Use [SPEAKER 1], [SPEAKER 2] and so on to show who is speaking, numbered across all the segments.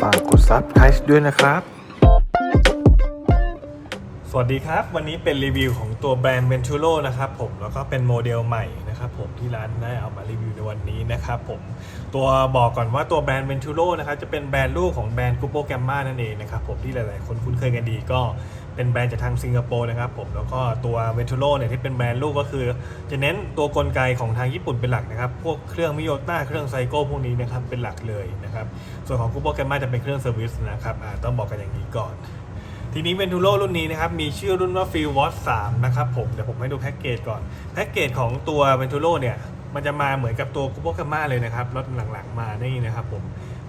[SPEAKER 1] ฝากกดซับไ c ด้วยนะครับ
[SPEAKER 2] สวัสดีครับ วันนี้เป็นรีวิวของตัวแบรนด์ Venturo นะครับผม แล้วก็เป็นโมเดลใหม่นะครับผมที่ร้านได้เอามารีวิวในวันนี้นะครับผม ตัวบอกก่อนว่าตัวแบรนด์ Venturo นะครับจะเป็นแบรนด์ลูกของแบรนด์ g r u p o Gamma นั่นเองนะครับผมที่หลายๆ คนคุ้นเคยกันดีก็ เป็นแบรนด์จากทางสิงคโปร์นะครับผมแล้วก็ตัว Venturo เนี่ยที่เป็นแบรนด์ลูกก็คือ จะเน้นตัวกลไกของทางญี่ปุ่นเป็นหลักนะครับ พวกเครื่องมิโยต้าเครื่องไซโก้พวกนี้นะครับเป็นหลักเลยนะครับ ส่วนของ g r u p o Gamma จะเป็นเครื่องเซอร์วิสนะครับต้องบอกกันอย่างนี้ก่อนทีนี้ Venturo รุ่นนี้นะครับ มีชื่อรุ่นว่า f i e l Watch 3นะครับผม เดี๋ยวผมให้ดูแพ็กเกจก่อน แพ็กเกจของตัว Venturo เนี่ย มันจะมาเหมือนกับตัว c u p o g a m m a เลยนะครับรถหลังๆมานี่นะครับผม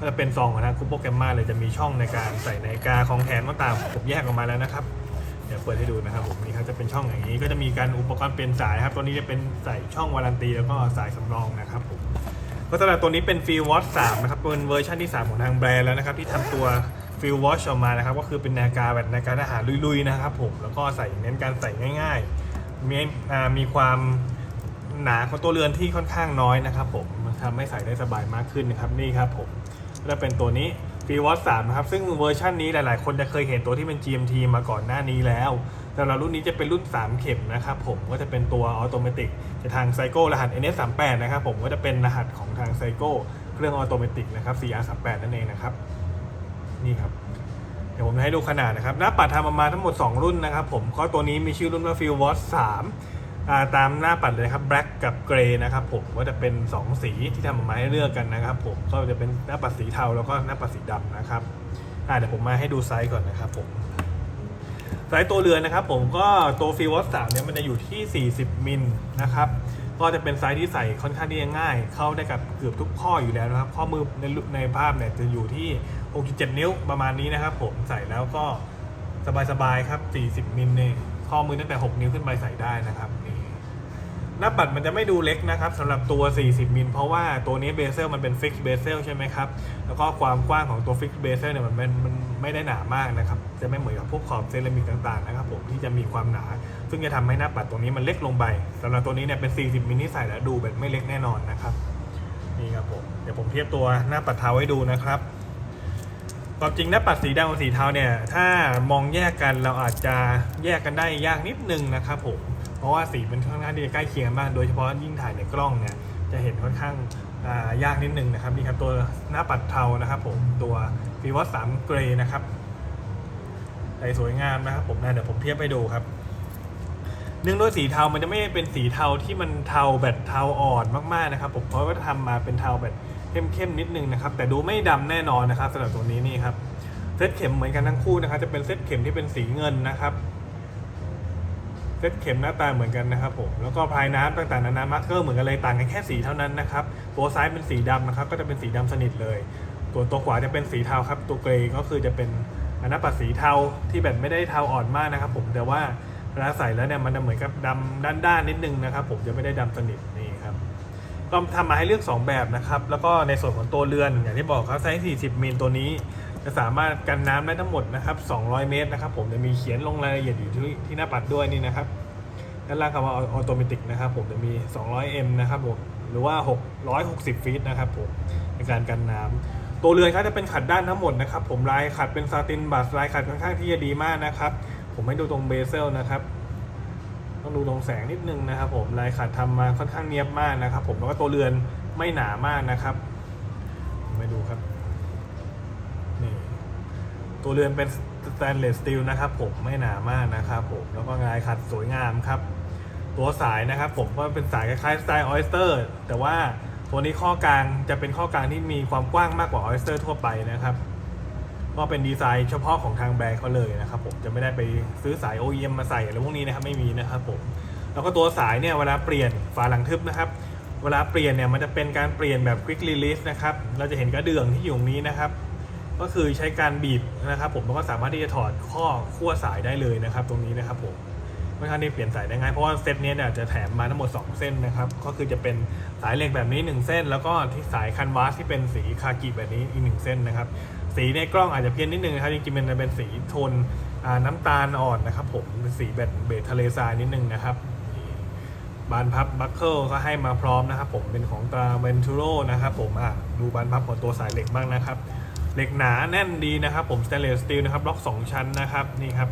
[SPEAKER 2] ก็จะเป็นซองของทาง c u p o g a m m a เลยจะมีช่องในการใส่นาฬิกาของแถมต่างๆผมแยกออกมาแล้วนะครับ เดี๋ยวเปิดให้ดูนะครับผมนี่ครับจะเป็นช่องอย่างนี้ ก็จะมีการอุปกรณ์เปลี่ยนสายครับตัวนี้จะเป็นใส่ช่องวารันตีแล้วก็สายสำรองนะครับผมก็สำหรับตัวนี้เป็น f i e l Watch 3นะครับเป็นเวอร์ชันที่ 3 ของทางแบรนด์แล้วนะครับที่ทำตัว f i e l Watch ออกมานะครับก็คือเป็นนาฬิกาแบบนาฬิกาทหารลุยๆนะครับผมแล้วก็ใส่เน้นการใส่ง่าย ๆ มีมีความหนาของตัวเรือนที่ค่อนข้างน้อยนะครับผมทำให้ใส่ได้สบายมากขึ้นนะครับนี่ครับผม ก็จะเป็นตัวนี้ f i e l Watch 3นะครับ ซึ่งเวอร์ชันนี้หลาย ๆ คนจะเคยเห็นตัวที่เป็น GMT มาก่อนหน้านี้แล้วสำหรับรุ่นนี้จะเป็นรุ่น 3 เข็มนะครับผมก็จะเป็นตัวออโตเมติกจะทางไซโก้รหัส NS38 นะครับผมก็จะเป็นรหัสของทางไซโก้เครื่องออโตเมติกนะครับ CR38 นั่นเองนะครับนี่ครับเดี๋ยวผมจะให้ดูขนาดนะครับหน้าปัดทำออกมาทั้งหมด 2 รุ่นนะครับผมก็ตัวนี้มีชื่อรุ่นว่า f i e l Watch 3 ตามหน้าปัดเลยครับ black กับ gray นะครับผมก็จะเป็น 2 สีที่ทำออกมาให้เลือกกันนะครับผมก็จะเป็นหน้าปัดสีเทาแล้วก็หน้าปัดสีดำนะครับเดี๋ยวผมมาให้ดูไซส์ก่อนนะครับผมไซส์ตัวเรือนนะครับผมก็ตัวฟีวอสสามเนี่ยมันจะอยู่ที่ 40 มิลนะครับก็จะเป็นไซส์ที่ใส่ค่อนข้างที่จะง่าย เข้าได้กับเกือบทุกข้ออยู่แล้วนะครับ ข้อมือในในภาพเนี่ยจะอยู่ที่ 6.7 นิ้วประมาณนี้นะครับผมใส่แล้วก็สบายๆครับ 40 มิลเนี่ยข้อมือตั้งแต่ 6 นิ้วขึ้นไปใส่ได้นะครับ หน้าปัดมันจะไม่ดูเล็กนะครับสำหรับตัว 40 มิล เพราะว่าตัวนี้เบเซลมันเป็นฟิกซ์เบเซลใช่ไหมครับ แล้วก็ความกว้างของตัวฟิกซ์เบเซลเนี่ยมันเป็นมันไม่ได้หนามากนะครับ จะไม่เหมือนกับพวกขอบเซรามิกต่างๆนะครับผมที่จะมีความหนา ซึ่งจะทำให้หน้าปัดตรงนี้มันเล็กลงไปสำหรับตัวนี้เนี่ยเป็น 40 มิลที่ใส่แล้วดูแบบไม่เล็กแน่นอนนะครับนี่ครับผมเดี๋ยวผมเทียบตัวหน้าปัดเท้าให้ดูนะครับความจริงหน้าปัดสีดำกับสีเทาเนี่ยถ้ามองแยกกันเราอาจจะแยกกันได้ยากนิดนึงนะครับผม เพราะว่าสีมันค่อนข้างที่จะใกล้เคียงมาก โดยเฉพาะยิ่งถ่ายในกล้องเนี่ยจะเห็นค่อนข้างยากนิดนึงนะครับนี่ครับตัวหน้าปัดเทานะครับผมตัวฟีวอสสามเกรย์นะครับใส่สวยงามนะครับผมนะเดี๋ยวผมเทียบให้ดูครับเนื่องด้วยสีเทามันจะไม่เป็นสีเทาที่มันเทาแบบเทาอ่อนมากๆนะครับ ผมเพราะว่าทำมาเป็นเทาแบบเข้มๆนิดนึงนะครับ แต่ดูไม่ดำแน่นอนนะครับสำหรับตัวนี้นี่ครับเซตเข็มเหมือนกันทั้งคู่นะครับ จะเป็นเซตเข็มที่เป็นสีเงินนะครับ เซตเข็มหน้าตาเหมือนกันนะครับผมแล้วก็พายน้ำต่างๆนานามาร์กเกอร์เหมือนกันเลยต่างกันแค่สีเท่านั้นนะครับตัวซ้ายเป็นสีดำนะครับก็จะเป็นสีดำสนิทเลยตัวตัวขวาจะเป็นสีเทาครับตัวเกรย์ก็คือจะเป็นหน้าปัดสีเทาที่แบบไม่ได้เทาอ่อนมากนะครับ ผมแต่ว่าเวลาใส่แล้วเนี่ยมันจะเหมือนกับดำด้านๆนิดนึงนะครับผมจะไม่ได้ดำสนิทนี่ครับก็ทำมาให้เลือก 2 แบบนะครับ แล้วก็ในส่วนของตัวเรือนอย่างที่บอกครับไซส์40มิลตัวนี้ จะสามารถกันน้ำได้ทั้งหมดนะครับ 200 เมตรนะครับ ผมจะมีเขียนลงรายละเอียดอยู่ที่ที่หน้าปัดด้วยนี่นะครับด้านล่างคำว่าออโตเมติกนะครับ ผมจะมี 200M นะครับผมหรือว่า 660 ฟีตนะครับผมในการกันน้ำตัวเรือนเขาจะเป็นขัดด้านทั้งหมดนะครับ ผมลายขัดเป็นซาตินบัสลายขัดค่อนข้างที่จะดีมากนะครับ ผมให้ดูตรงเบเซลนะครับต้องดูตรงแสงนิดนึงนะครับ ผมลายขัดทำมาค่อนข้างเนียบมากนะครับ ผมแล้วก็ตัวเรือนไม่หนามากนะครับมให้ดูครับ ตัวเรือนเป็นสแตนเลสสตีลนะครับผมไม่หนามากนะครับผมแล้วก็ลายขัดสวยงามครับ ตัวสายนะครับผมก็เป็นสายคล้ายๆสไตล์ออสเตอร์แต่ว่าตัวนี้ข้อกลางจะเป็นข้อกลางที่มีความกว้างมากกว่าออสเตอร์ทั่วไปนะครับก็เป็นดีไซน์เฉพาะของทางแบรนด์เขาเลยนะครับผมจะไม่ได้ไปซื้อสาย OEM มาใส่อะไรพวกนี้นะครับไม่มีนะครับผมแล้วก็ตัวสายเนี่ยเวลาเปลี่ยนฝาหลังทึบนะครับ เวลาเปลี่ยนเนี่ยมันจะเป็นการเปลี่ยนแบบ quick release นะครับเราจะเห็นกระเดื่องที่อยู่ตรงนี้นะครับ ก็คือใช้การบีบนะครับ ผมแล้วก็สามารถที่จะถอดข้อขั้วสายได้เลยนะครับ ตรงนี้นะครับผมค่อนข้างที่เปลี่ยนสายได้ง่ายเพราะว่าเซตนี้เนี่ยจะแถมมาทั้งหมด 2 เส้นนะครับ ก็คือจะเป็นสายเหล็กแบบนี้ 1 เส้น แล้วก็ที่สายคันวาสที่เป็นสีคากิแบบนี้อีก 1 เส้นนะครับ สีในกล้องอาจจะเพี้ยนนิดนึงนะครับจริงๆมันจะเป็นสีโทนน้ำตาลอ่อนนะครับ ผมเป็นสีแบบเบจทะเลทรายนิดนึงนะครับบานพับบัคเกิลก็ให้มาพร้อมนะครับ ผมเป็นของตราเวนทูโรนะครับ ผมอะดูบานพับของตัวสายเหล็กบ้างนะครับ เหล็กหนาแน่นดีนะครับผม stainless steel นะครับล็อก 2 ชั้นนะครับนี่ครับ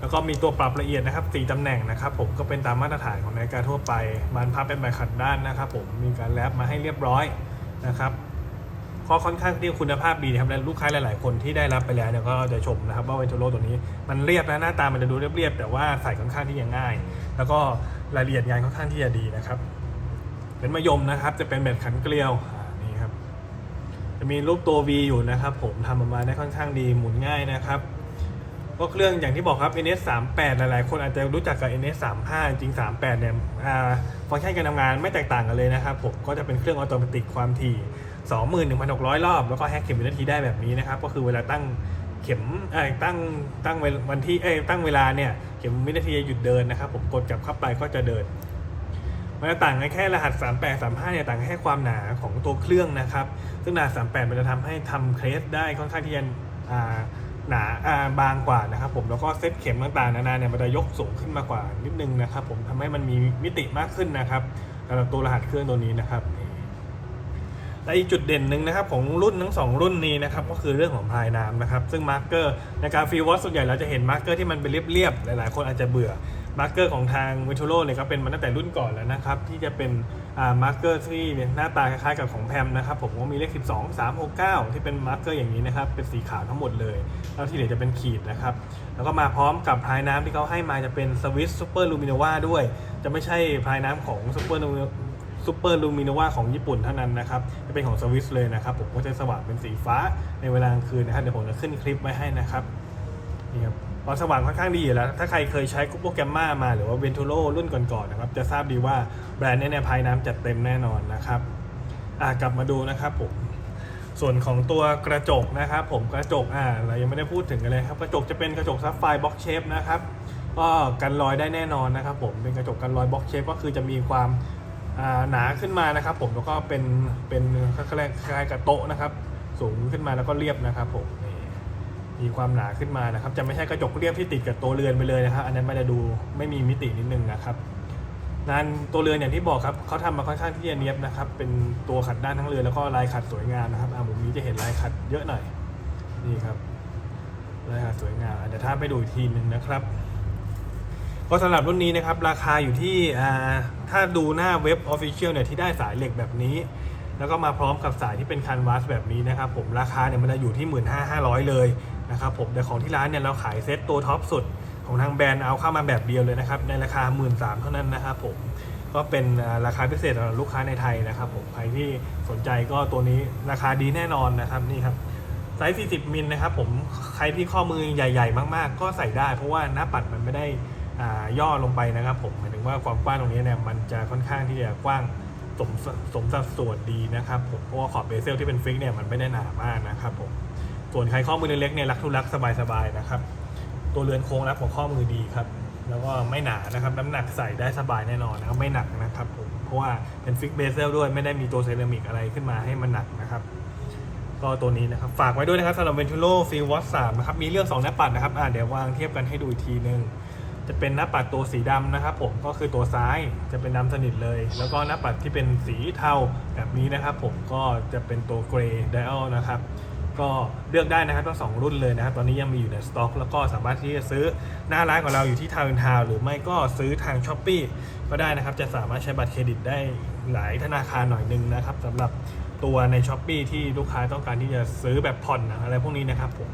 [SPEAKER 2] แล้วก็มีตัวปรับละเอียดนะครับสี่ตำแหน่งนะครับผมก็เป็นตามมาตรฐานของนาฬิกาทั่วไปบานพับเป็นใบขัดด้านนะครับผมมีการแรปมาให้เรียบร้อยนะครับก็ค่อนข้างที่คุณภาพดีนะครับและลูกค้าหลาย ๆ คนที่ได้รับไปแล้วเนี่ยก็จะชมนะครับว่าเวนทโรตัวนี้มันเรียบนะหน้าตามันจะดูเรียบๆแต่ว่าใส่ค่อนข้างที่จะง่าย แล้วก็รายละเอียดงานค่อนข้างที่จะดีนะครับ เป็นมะยมนะครับจะเป็นแบบขันเกลียว จะมีรูปตัว V อยู่นะครับผมทำออกมาได้ค่อนข้างดีหมุนง่ายนะครับก็เครื่องอย่างที่บอกครับ NS 3 8หลายๆ คนอาจจะรู้จักกับ NS 3 5จริง 38เนี่ยฟังก์ชันการทำงานไม่แตกต่างกันเลยนะครับผมก็จะเป็นเครื่องออโตเมติความถี่ 21,600 รอบ แล้วก็แฮกเข็มวินาทีได้แบบนี้นะครับ ก็คือเวลาตั้งเข็มตั้งตั้งวันที่ตั้งเวลาเนี่ย เข็มวินาทีจะหยุดเดินนะครับ ผมกดกลับเข้าไปก็จะเดิน มันจะต่างกันแค่รหัส 38 35เนี่ยต่างแค่ความหนาของตัวเครื่องนะครับ ซึ่งรหัส 38 มันจะทำให้ทำเครสได้ค่อนข้างที่จะหนาบางกว่านะครับผมแล้วก็เซตเข็มต่างๆนานาเนี่ยมันจะยกสูงขึ้นมากว่านิดนึงนะครับผมทำให้มันมีมิติมากขึ้นนะครับสำหรับตัวรหัสเครื่องตัวนี้นะครับและอีกจุดเด่นหนึ่งนะครับของรุ่นทั้งสองรุ่นนี้นะครับก็คือเรื่องของพายน้ำนะครับซึ่งมาร์กเกอร์ในการฟรีวอตส่วนใหญ่เราจะเห็นมาร์กเกอร์ที่มันเป็นเรียบๆหลายๆ คนอาจจะเบื่อ มาร์กเกอร์ของทางวิทูโรเนี่ยก็เป็นมาตั้งแต่รุ่นก่อนแล้วนะครับ ที่จะเป็นมาร์กเกอร์ที่หน้าตาคล้ายๆกับของแพมนะครับ ผมก็มีเลข 12 3 6 9 ที่เป็นมาร์กเกอร์อย่างนี้นะครับ เป็นสีขาวทั้งหมดเลย แล้วที่เหลือจะเป็นขีดนะครับ แล้วก็มาพร้อมกับพายน้ำที่เขาให้มาจะเป็นสวิสซูเปอร์ลูมิโนวาด้วย จะไม่ใช่พายน้ำของซูเปอร์ซูเปอร์ลูมิโนวาของญี่ปุ่นเท่านั้นนะครับ จะเป็นของสวิสเลยนะครับ ผมก็จะสว่างเป็นสีฟ้าในเวลากลางคืนนะครับเดี๋ยวผมจะขึ้นคลิปไว้ให้นะครับนี่ครับ ความสว่างค่อนข้างดีอยู่แล้ว ถ้าใครเคยใช้กุปโปรแกรมมามาหรือว่าเวนทูโ o รุ่นก่อนๆนะครับ จะทราบดีว่าแบรนด์เนี้เนี่ยภายน้ำจัดเต็มแน่นอนนะครับอ่ากลับมาดูนะครับผมส่วนของตัวกระจกนะครับผมกระจกอ่าเรายังไม่ได้พูดถึงกันเลยครับกระจกจะเป็นกระจกซับไฟบ็อกเชฟนะครับก็กันรอยได้แน่นอนนะครับผมเป็นกระจกกันรอยบ็อกเชฟก็คือจะมีความอ่าหนาขึ้นมานะครับผมแล้วก็เป็นเป็นคล้ายๆกับโต๊ะนะครับสูงขึ้นมาแล้วก็เรียบนะครับผม มีความหนาขึ้นมานะครับ จะไม่ใช่กระจกเรียบที่ติดกับตัวเรือนไปเลยนะครับ อันนั้นมันจะดูไม่มีมิตินิดนึงนะครับงานตัวเรือนอย่างที่บอกครับเขาทำมาค่อนข้างที่จะเนียบนะครับ เป็นตัวขัดด้านทั้งเรือนแล้วก็ลายขัดสวยงามนะครับอ่ามุมนี้จะเห็นลายขัดเยอะหน่อยนี่ครับลายขัดสวยงามอาจจะถ้าไปดูอีกทีหนึ่งนะครับก็สำหรับรุ่นนี้นะครับราคาอยู่ที่ถ้าดูหน้าเว็บ Official เนี่ยที่ได้สายเหล็กแบบนี้ แล้วก็มาพร้อมกับสายที่เป็นคันวาสแบบนี้นะครับผมราคาเนี่ยมันจะอยู่ที่ 1 5 5 0 0 เลย นะครับผมแต่ของที่ร้านเนี่ยเราขายเซ็ตตัวท็อปสุดของทางแบรนด์เอาเข้ามาแบบเดียวเลยนะครับในราคา 1 3ื่นเท่านั้นนะครับผมก็เป็นราคาพิเศษสำหรับลูกค้าในไทยนะครับผมใครที่สนใจก็ตัวนี้ราคาดีแน่นอนนะครับนี่ครับไซส์ 40 มิลนะครับผมใครที่ข้อมือใหญ่ๆ มากๆ ก็ใส่ได้เพราะว่าหน้าปัดมันไม่ได้ย่อลงไปนะครับผมหมายถึงว่าความกว้างตรงนี้เนี่ยมันจะค่อนข้างที่จะกว้างสมสมสัดส่วนดีนะครับผมเพราะว่าขอบเบเซลที่เป็นฟิกเนี่ยมันไม่ได้หนามากนะครับผม ส่วนใครข้อมือเล็กๆเนี่ยรักทุรักสบายๆนะครับ ตัวเรือนโค้งรับของข้อมือดีครับ แล้วก็ไม่หนานะครับ น้ำหนักใส่ได้สบายแน่นอนนะครับไม่หนักนะครับผมเพราะว่าเป็นฟิกเบเซลด้วยไม่ได้มีตัวเซรามิกอะไรขึ้นมาให้มันหนักนะครับก็ตัวนี้นะครับ ฝากไว้ด้วยนะครับสำหรับ Venturo f i e l Watch 3นะครับมีเรื่อง2หน้าปัดนะครับอ่าเดี๋ยววางเทียบกันให้ดูอีกทีนึงจะเป็นหน้าปัดตัวสีดำนะครับผมก็คือตัวซ้ายจะเป็นดำสนิทเลย แล้วก็หน้าปัดที่เป็นสีเทาแบบนี้นะครับ ผมก็จะเป็นตัวเกรย์ไดอัลนะครับ ก็เลือกได้นะครับทั้งสองรุ่นเลยนะครับ ตอนนี้ยังมีอยู่ในสต็อก แล้วก็สามารถที่จะซื้อหน้าร้านของเราอยู่ที่ทาวน์ทาวหรือไม่ก็ซื้อทางช้อปปีก็ได้นะครับ จะสามารถใช้บัตรเครดิตได้หลายธนาคารหน่อยนึงนะครับสำหรับตัวในช้อปปีที่ลูกค้าต้องการที่จะซื้อแบบผ่อนอะไรพวกนี้นะครับผม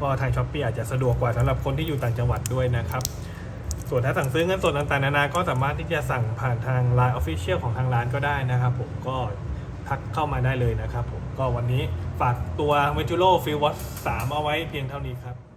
[SPEAKER 2] ก็ทางช้อปปีอาจจะสะดวกกว่าสำหรับคนที่อยู่ต่างจังหวัดด้วยนะครับส่วนถ้าสั่งซื้อเงินสดต่างๆนานาก็สามารถที่จะสั่งผ่านทาง Line Official ของทางร้านก็ได้นะครับผมก็ทักเข้ามาได้เลยนะครับผม ก็วันนี้ฝากตัว Venturo f i e l Watch 3 เอาไว้เพียงเท่านี้ครับ